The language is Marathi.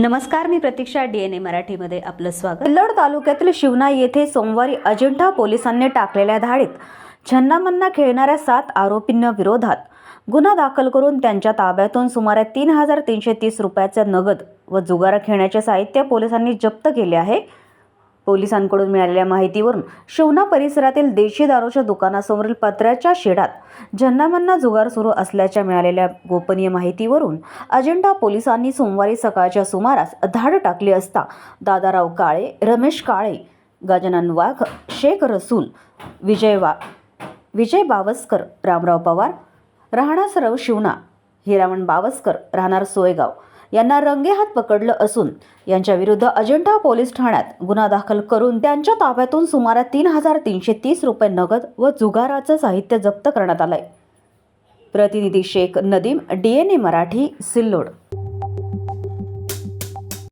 नमस्कार मी प्रतीक्षा डी एन ए मराठीमध्ये आपलं स्वागत. सिल्लोड तालुक्यातील शिवना येथे सोमवारी अजिंठा पोलिसांनी टाकलेल्या धाडीत छन्नामन्ना खेळणाऱ्या सात आरोपींना विरोधात गुन्हा दाखल करून त्यांच्या ताब्यातून सुमारे तीन हजार तीनशे तीस रुपयाचे नगद व जुगार खेळण्याचे साहित्य पोलिसांनी जप्त केले आहे. पोलिसांकडून मिळालेल्या माहितीवरून शिवना परिसरातील देशी दारूच्या दुकानासमोरील पत्र्याच्या शेडात झन्नामन्ना जुगार सुरू असल्याच्या मिळालेल्या गोपनीय माहितीवरून अजेंडा पोलिसांनी सोमवारी सकाळच्या सुमारास धाड टाकली असता दादाराव काळे रमेश काळे गजानन वाघ शेख रसूल विजय वा विजय बावस्कर रामराव पवार राहणार सरव शिवना हिरामण बावस्कर राहणार सोयगाव यांना रंगेहात पकडलं असून यांच्या विरुद्ध अजिंठा पोलीस ठाण्यात गुन्हा दाखल करून त्यांच्या ताब्यातून सुमारे तीन हजार तीनशे तीस रुपये नगद व जुगाराचं साहित्य जप्त करण्यात आलंय. प्रतिनिधी Shaikh Nadeem D N A Marathi Sillod.